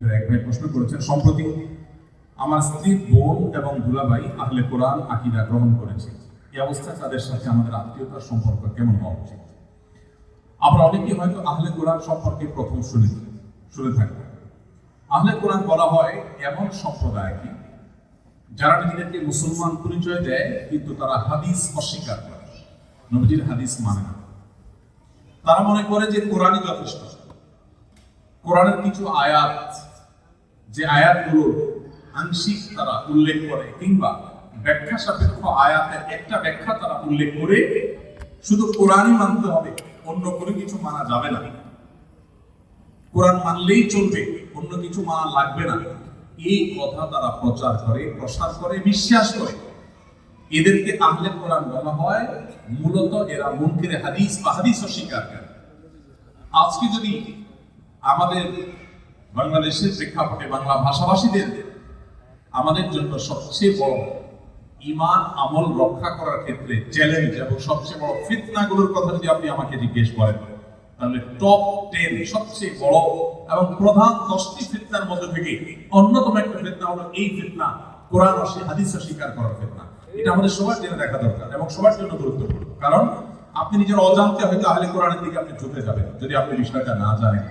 এক ভাই প্রশ্ন করেছেন, সম্প্রতি আমার স্ত্রী, বোন এবং আহলে কোরআন আকিদা গ্রহণ করেছে। এই অবস্থায় তাদের সাথে আমাদের আত্মীয়তার সম্পর্ক কেমন হওয়া উচিত? আমরা অনেকেই হয়তো আহলে কোরআন সম্পর্কে প্রথম শুনে শুনে আহলে কোরআন বলা হয় এমন যারা নিজেদেরকে মুসলমান পরিচয় দেয়, কিন্তু তারা হাদিস অস্বীকার করে। নবীজির হাদিস মানে না। তারা মনে করে যে কোরআনই যথেষ্ট। কোরআনের কিছু আয়াত যে আয়াতগুলো আংশিক তারা উল্লেখ করে কিংবা ব্যাখ্যা সাপেক্ষ আয়াতের একটা ব্যাখ্যা তারা উল্লেখ করে, শুধু কোরআনই মানতে হবে, অন্য কোনো কিছু মানা যাবে না। কোরআন মানলেই চলবে, অন্য কিছু মানা লাগবে না। এই কথা তারা প্রচার করে, প্রসার করে, বিশ্বাস করে। এদেরকে আহলে কোরআন বলা হয় মূলত এরা মুনকির হাদিস বা হাদিস অস্বীকার করে। আজকে যদি আমাদের বাংলাদেশের প্রেক্ষাপটে বাংলা ভাষাভাষীদের আমাদের জন্য সবচেয়ে বড় ইমান, আমল রক্ষা করার ক্ষেত্রে চ্যালেঞ্জ এবং সবচেয়ে বড় ফিতনাগুলোর কথা যদি আপনি আমাকে জিজ্ঞেস করেন, তাহলে টপ টেন সবচেয়ে বড় এবং প্রধান দশটি ফিতনার মধ্যে থেকে অন্যতম একটা ফিতনা হলো এই ফিতনা, কোরআন অস্বী হাদিস অস্বীকার করার ফিতনা। এটা আমাদের সবার জেনে দেখা দরকার এবং সবার জন্য গুরুত্বপূর্ণ। কারণ আপনি নিজের অজান্তে হয়তো আহলে কোরআনের দিকে আপনি ঝুঁকে যাবেন, যদি আপনি বিষয়টা না জানেন।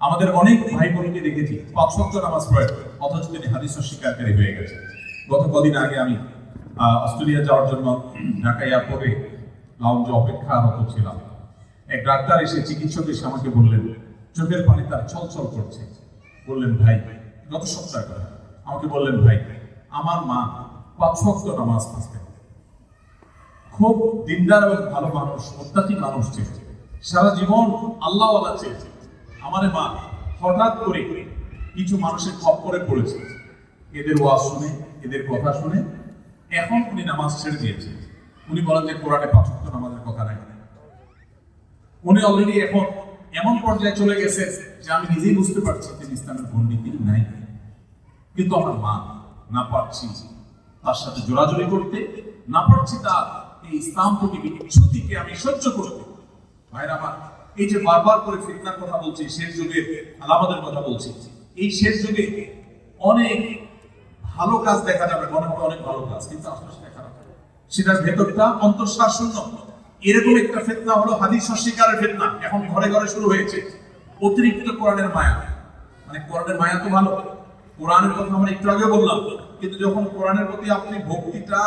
আমাদের অনেক ভাই বোনকে দেখেছি পাঁচ সপ্তাহ নামাজ পড়ে, অথচ তিনি হাদিস অস্বীকারী হয়ে গেছে গত কদিন আগে আমি অস্ট্রেলিয়া যাওয়ার জন্য ঢাকা এয়ারপোর্টে লাউঞ্জে অপেক্ষারত ছিলাম। এক ডাক্তার এসে চিকিৎসক এসে আমাকে বললেন, চোখের পানি তার ছল ছল করছে। বললেন, ভাই, গত সপ্তাহ কথা আমাকে বললেন, ভাই, আমার মা পাঁচ শক্ত নামাজ পড়তেন খুব দিনদার এবং ভালো মানুষ, অত্যাধিক মানুষ চেয়েছে। সারা জীবন আল্লাহওয়ালা চেয়েছে। আমার মা, হঠাৎ করে কিছু মানুষের খপ্পরে পড়েছে। এদের ওয়াজ শুনে, এদের কথা শুনে এখন উনি নামাজ ছেড়ে দিয়েছে উনি বলেন যে কোরআনে পাঁচক্ত নামাজের কথা নাই। উনি অলরেডি এখন এমন পর্যায়ে চলে গেছে যে আমি নিজেই বুঝতে পারছি তিনি ইসলামের পণ্ডিতই নাই। কিন্তু আমার মা, না পারছি তার সাথে জোরাজোরি করতে, না পারছি তার এই ইসলাম প্রতি বিচ্ছুতিকে আমি সহ্য করতে। ভাইরা আমার এই যে বারবার করে ফিতনার কথা বলছি, শেষ যুগের আলামাদের কথা বলছি, এই শেষ যুগে অনেক ভালো কাজ দেখা যাবে, মনে হবে অনেক ভালো কাজ, কিন্তু আসলে সেটা খারাপ সেটার ভেতরটা অন্তঃশ্বাস শূন্য। এরকম একটা ফেতনা হলো হাদিস অস্বীকারের ফেতনা। এখন ঘরে ঘরে শুরু হয়েছে। অতিরিক্ত কোরআনের মায়া। মানে কোরআনের মায়া তো ভালো। কোরআনের কথা আমরা একটু আগে বললাম। কিন্তু যখন কোরআনের প্রতি আপনি ভক্তিটা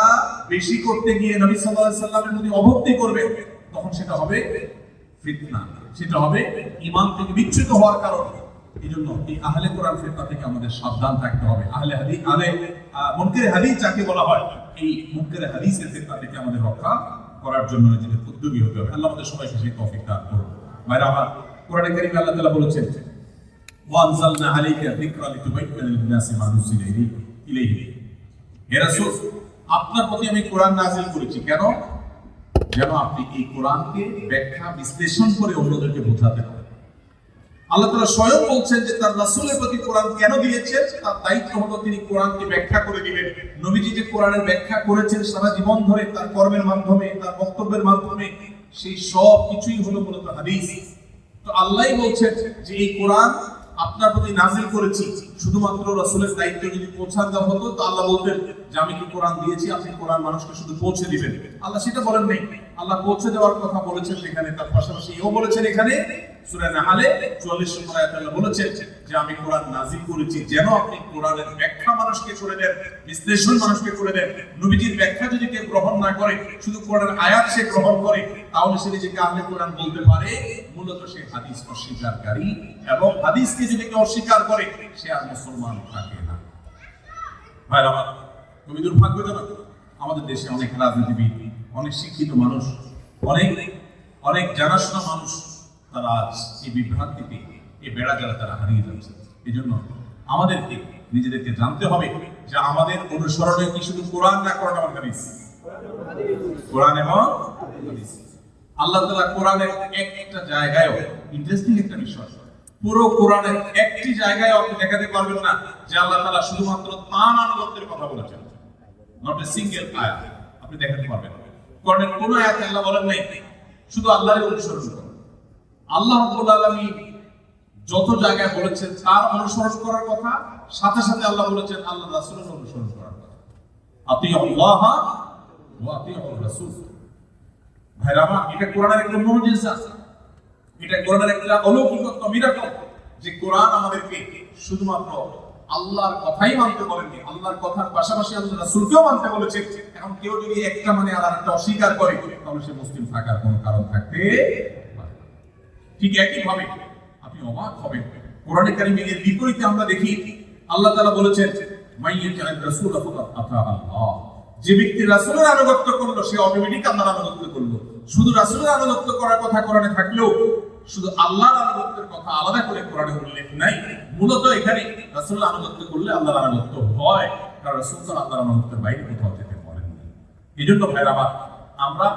বেশি করতে গিয়ে নবী আলাইহি সাল্লামের প্রতি অভক্তি করবেন, তখন সেটা হবে ফিতনা। সেটা হবে ইমান থেকে বিচ্যুত হওয়ার কারণ। এই জন্য এই আহলে কোরআন ফিতনা থেকে আমাদের সাবধান থাকতে হবে। আহলে হাদিস আহলে আহ, মুনকির হাদিস যাকে বলা হয় এই মুনকির হাদিসের ফিতনা থেকে আমাদের রক্ষা করার জন্য নিজেদের উদ্যোগী হতে হবে। আল্লাহ আমাদের সবাইকে সেই তৌফিক দান করুন। ভাইরা আমার কোরআনে কারিমে আল্লাহ তাআলা বলেছেন ওয়ানজালনা আলাইকা যিকরা লিতুবাইয়িনা লিন-নাসি মা নুজিলা ইলাইহিম হে রাসূল আপনার প্রতি আমি কোরআন নাযিল করেছি। কেন? যেন আপনি এই কোরআনকে ব্যাখ্যা, বিশ্লেষণ করে অন্যদেরকে বোঝাতে পারেন। আল্লাহ স্বয়ং বলছেন যে তার রাসূলের প্রতি কোরআন কেন দিয়েছেন? তার দায়িত্ব হলো তিনি কোরআনকে ব্যাখ্যা করে দিবেন নবীজি যে কোরআনের ব্যাখ্যা করেছেন সারা জীবন ধরে তার কর্মের মাধ্যমে, তার বক্তব্যের মাধ্যমে, সেই সব কিছুই হলো মূলত হাদিস। তো আল্লাহই বলছেন যে এই কোরআন আপনার প্রতি নাজিল করেছি। শুধুমাত্র রাসূলের দায়িত্ব যদি পৌঁছান দেওয়া হতো, তো আল্লাহ বলতেন যে আমি কোরআন দিয়েছি, আপনি কোরআন মানুষকে শুধু পৌঁছে দিবেন। আল্লাহ সেটা বলেন আল্লাহ পৌঁছে দেওয়ার কথা বলেছেন এখানে, তার পাশাপাশি এও বলেছেন এখানে নাহালে 44 নম্বর আয়াতে আল্লাহ বলেছেন যে, আমি কোরআন নাজিল করেছি, যেন আপনি কোরআনের ব্যাখ্যা মানুষকে করে দেন, বিশ্লেষণ মানুষকে করে দেন। নবীজির ব্যাখ্যা যদি কেউ গ্রহণ না করে, শুধু কোরআনের আয়াত সে গ্রহণ করে, তাহলে সে নিজেকে আহলে কোরআন বলতে পারে। মূলত সে হাদিস অস্বীকারী এবং হাদিসকে যদি কেউ অস্বীকার করে, সে আর মুসলমান থাকে না। ভাই আমার তুমি দুর্ভাগ্যজনক। আমাদের দেশে অনেক রাজনীতিবিদ, অনেক শিক্ষিত মানুষ, অনেক অনেক জানাশোনা মানুষ, তারা আজ এই বিভ্রান্তিতে, এই বেড়া যারা, তারা হারিয়ে যাচ্ছে। এই জন্য আমাদেরকে, নিজেদেরকে জানতে হবে যে আমাদের অনুসরণে কি শুধু কোরআন না কোরআন আমার হাদিস? কোরআন এবং হাদিস। আল্লাহ তাআলা কোরআনের এক একটা জায়গায় ইন্টারেস্টিং একটা বিষয়, পুরো কোরআনের একটি জায়গায় আপনি দেখাতে পারবেন না যে আল্লাহ তালা শুধুমাত্র তার আনুগত্যের কথা বলেছেন। নট এ সিঙ্গেল আয়াত আপনি দেখাতে পারবেন। কোরআনের কোন আয়াতে আল্লাহ বলেন নাই? শুধু আল্লাহর অনুসরণ করুন আল্লাহ রাব্বুল আলামিন যত জায়গায় বলেছেন তার অনুসরণ করার কথা, সাথে সাথে আল্লাহ বলেছেন আল্লাহ রাসূলের অনুসরণ করার কথা। আতি আল্লাহ ওয়া আতি রাসূল। ভাইরা আমার, এটা কোরআনের একটা মুজিজা এটা কোরআনের একটা অলৌকিকত্ব মিরাকল যে কোরআন আমাদেরকে শুধুমাত্র আল্লাহর কথাই মানতে বলেননি। আল্লাহর কথার পাশাপাশি আল্লাহ রাসূলকেও মানতে বলেছে এখন কেউ যদি একটা মানে আর একটা অস্বীকার করে, তাহলে সে মুসলিম থাকার কোনো কারণ থাকতে ঠিক একই ভাবে আপনি অবাক হবেন। কোরআনে কারিমে এর বিপরীতে আমরা দেখি, আল্লাহ তাআলা বলেছেন মাইয়াতির রাসূল আতা আল্লাহ। যে ব্যক্তি রাসূলের আনুগত্য করল, সে অটোমেটিক আল্লাহর আনুগত্য করল। শুধু রাসূলের আনুগত্য করার কথা কোরআনে থাকলেও শুধু আল্লাহর আনুগত্যের কথা আলাদা করে কোরআনে উল্লেখ নাই। মূলত এখানে রাসূলের আনুগত্য করলে আল্লাহর আনুগত্য হয়, কারণ রাসূল আল্লাহর আনুগত্যের বাইরে কোথাও যেতে পারেন এই জন্য ভাইরা আমার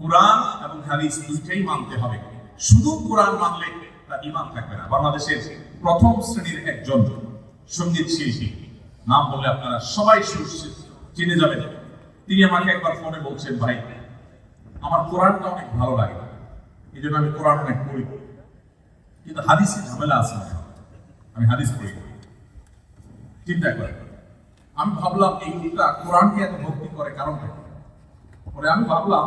কোরআন এবং হাদিস দুইটাই মানতে হবে। শুধু কোরআন মানলে তার ইমান থাকবে না। বাংলাদেশের প্রথম শ্রেণির একজন সংগীত শিল্পী, নাম বললে আপনারা সবাই চিনে যাবেন। তিনি আমাকে একবার ফোনে বলছেন, ভাই, আমার কোরআনটা অনেক ভালো লাগে। এই জন্য আমি কোরআন অনেক পড়ি। কিন্তু হাদিসে ঝামেলা আছে আমি হাদিস পড়ি। চিন্তা করে আমি ভাবলাম এই লোকটা কোরআনকে এত ভক্তি করে, কারণটা পরে আমি ভাবলাম,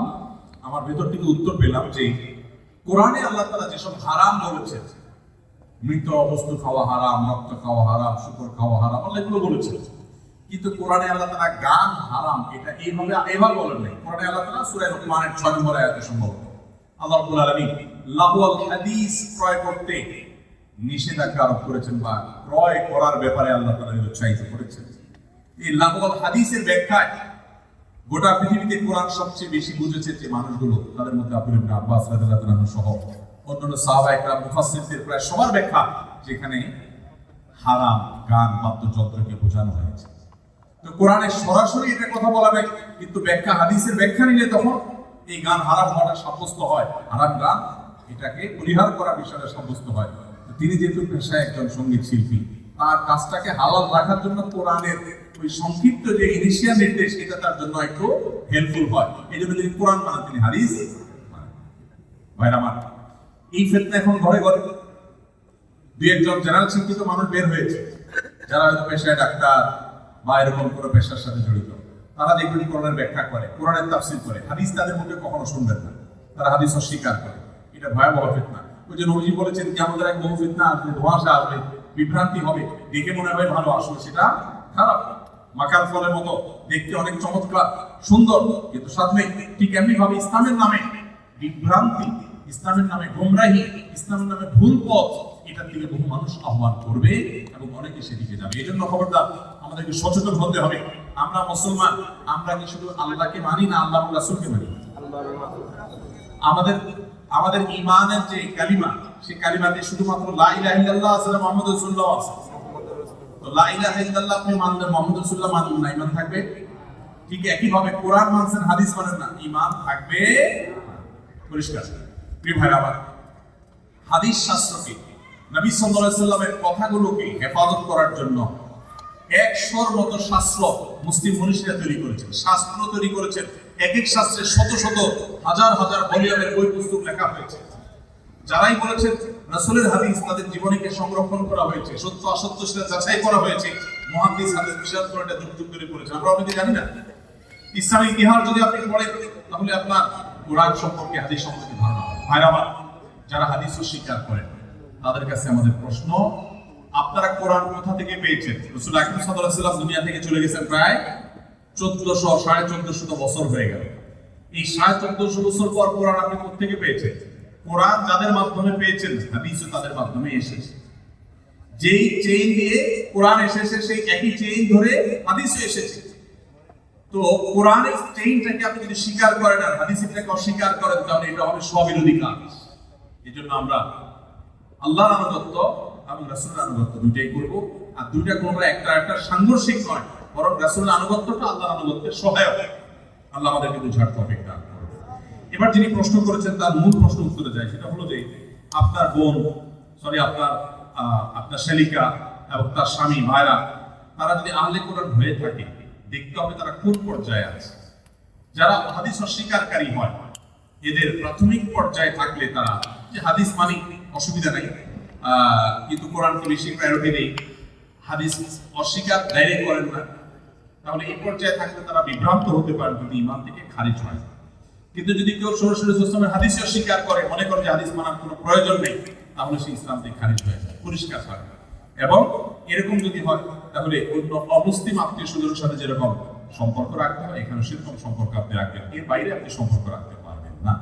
আমার ভেতর থেকে উত্তর পেলাম যে, কোরআনে আল্লাহ তালা যেসব হারাম বলেছেন, মৃত বস্তু খাওয়া হারাম, রক্ত খাওয়া হারাম, শুকর খাওয়া হারাম, আল্লাহ এগুলো বলেছেন। কিন্তু কোরআনে আল্লাহ তালা গান হারাম, এটা এইভাবে এবার বলেন নাই। কোরআনে আল্লাহ তালা সূরা লুকমানের 6 নম্বর আয়াতে সম্ভবত। আল্লাহ রাব্বুল আলামিন লাহুয়াল হাদিস ক্রয় করতে নিষেধাজ্ঞা আরোপ করেছেন বা ক্রয় করার ব্যাপারে আল্লাহ তাআলা উৎসাহিত করেছেন। এই লাহুয়াল হাদিসের গোটা পৃথিবীতে কোরআন সবচেয়ে বেশি বুঝেছে যে মানুষগুলো, তাদের মধ্যে আব্দুল ইবনে আব্বাস রাদিয়াল্লাহু তাআলা সহ অন্যান্য সাহাবা মুফাসসিরদের প্রায় সবার ব্যাখ্যা যেখানে হারাম, গান, বাদ্যযন্ত্রকে বোঝানো হয়েছে। তো কোরআনে সরাসরি এটা কথা বলা নাই কিন্তু ব্যাখ্যা, হাদিসের ব্যাখ্যা নিলে তখন এই গান হারাম হওয়াটা সাব্যস্ত হয়। হারাম গান এটাকে পরিহার করা বিষয়টা সাব্যস্ত হয়। তিনি যেহেতু পেশায় একজন সংগীত শিল্পী, তার কাজটাকে হালাল রাখার জন্য কোরআনের ওই সংক্ষিপ্ত যে ইনিশিয়াল নির্দেশ, এটা তার জন্য একটু হেল্পফুল হয়। এই জন্য তিনি কোরআন মানা তিনি হারিস মানেন। ভাইরা এই ফেতনা এখন ঘরে ঘরে। দুই একজন জেনারেল শিক্ষিত মানুষ বের হয়েছে, যারা হয়তো পেশায় ডাক্তার বা এরকম কোনো পেশার সাথে জড়িত। তারা দেখবেন কোরআনের ব্যাখ্যা করে, কোরআনের তাফসির করে, হাদিস তাদের মুখে কখনো শুনবেন না। তারা হাদিস অস্বীকার করে। এটা ভয়াবহ ফিতনা। ওই যে নবজি বলেছেন আমাদের এক বহু ফিতনা আসবে ধোঁয়াশা আসবে, বিভ্রান্তি হবে। দেখে মনে হয় ভালো, আসলে সেটা খারাপ। মাকার ফলের মতো দেখতে অনেক চমৎকার, সুন্দর, কিন্তু নেই। ঠিক এমনি ভাবে ইসলামের নামে বিভ্রান্তি, ইসলামের নামে গোমরাহি, ইসলামের নামে ভুল পথ, এটার দিকে বহু মানুষ আহ্বান করবে এবং অনেকে সেদিকে যাবে। এই জন্য খবরদার, আমাদেরকে সচেতন হতে হবে। আমরা মুসলমান, আমরা কি শুধু আল্লাহকে মানি না আল্লাহ রাসূলকে মানি? আমাদের আমাদের ইমানের যে কালিমা, সেই কালিমাতে শুধুমাত্র লা ইলাহা ইল্লাল্লাহ আছে না মুহাম্মদুর রাসূলুল্লাহ আছে? তো লা ইলাহা ইল্লাল্লাহ মানলে মুহাম্মদুর রাসূলুল্লাহ না ইমান থাকবে? ঠিক একই ভাবে কোরআন মানছেন, হাদিস মানেন না ইমান থাকবে? পরিষ্কার। প্রিয় ভাইরা আমার, হাদিস শাস্ত্রকে, নবী সাল্লাল্লাহু আলাইহি সাল্লামের কথাগুলোকে হেফাজত করার জন্য একশোর মতো শাস্ত্র মুসলিম মনীষীরা তৈরি করেছেন। শাস্ত্র তৈরি করেছেন। এক এক শাস্ত্রে শত শত, হাজার হাজার ভলিউমের বই পুস্তক লেখা হয়েছে। যারাই বলেছেন, রাসূলের হাদিস তাদের জীবনীকে সংরক্ষণ করা হয়েছে, সত্য অসত্য সেটা যাচাই করা হয়েছে মহাদিস হাদিস বিশাল করে এটা যুগ যুগ ধরে করেছে। আমরা অনেকে জানি না। ইসলামী ইতিহাস যদি আপনি পড়েন, তাহলে আপনার কোরআন সম্পর্কে হাদিস সম্পর্কে ধারণা হবে। ভাইরা আমার, যারা হাদিস স্বীকার করেন, তাদের কাছে আমাদের প্রশ্ন আপনারা কোরআন কোথা থেকে পেয়েছেন? রসুল আকরম সাল্লাম দুনিয়া থেকে চলে গেছেন প্রায় চোদ্দশো, সাড়ে চোদ্দশো বছর হয়ে গেল। এই সাড়ে চোদ্দশো বছর পর কোরআন আপনি কোথেকে পেয়েছেন? কোরআন যাদের মাধ্যমে পেয়েছেন, হাদিসও তাদের মাধ্যমে এসেছে। যেই চেইন দিয়ে কোরআন এসেছে, সেই একই চেইন ধরে হাদিসও এসেছে। তো কোরআনের চেইনটাকে আপনি যদি স্বীকার করেন আর হাদিসটাকে অস্বীকার করেন, তাহলে এটা হবে স্ববিরোধী কাজ। এই জন্য আমরা আল্লাহর আনুগত্য এবং রাসূলের আনুগত্য দুইটাই করব। আর দুইটা কোনটা একটা একটা সাংঘর্ষিক নয়, বরং রাসূলের আনুগত্যটা আল্লাহর আনুগত্যের সহায়ক। আল্লাহ আমাদেরকে বুঝার তৌফিক দান এবার যিনি প্রশ্ন করেছেন, তার মূল প্রশ্ন উত্তরে যায়, সেটা হলো যে আপনার বোন সরি আপনার আপনার শালিকা এবং তার স্বামী ভাইরা তারা যদি আহলে কোরআন হয়ে থাকে, দেখতে হবে তারা কোন পর্যায়ে আছে। যারা হাদিস অস্বীকারী হয়, এদের প্রাথমিক পর্যায়ে থাকলে তারা যে হাদিস মানি অসুবিধা নাই। কিন্তু কোরআনকে বেশি প্রায়োরিটি দেই হাদিস অস্বীকার ডাইরেক্ট করেন না। তাহলে এই পর্যায়ে থাকলে তারা বিভ্রান্ত হতে পারে যদি ইমান থেকে খারিজ হয়। কিন্তু যদি কেউ সরাসরি ইসলামের হাদিস অস্বীকার করে, মনে করে যে হাদিস মানার কোনো প্রয়োজন নেই, তাহলে সে ইসলাম থেকে খারিজ হয়ে যায়, পরিষ্কার হয়। এবং এরকম যদি হয়, তাহলে অন্য অমুসলিম আত্মীয় স্বজনের সাথে যেরকম সম্পর্ক রাখতে হয় এখানে সেরকম সম্পর্ক আপনি রাখবেন। এর বাইরে আপনি সম্পর্ক রাখতে পারবেন না।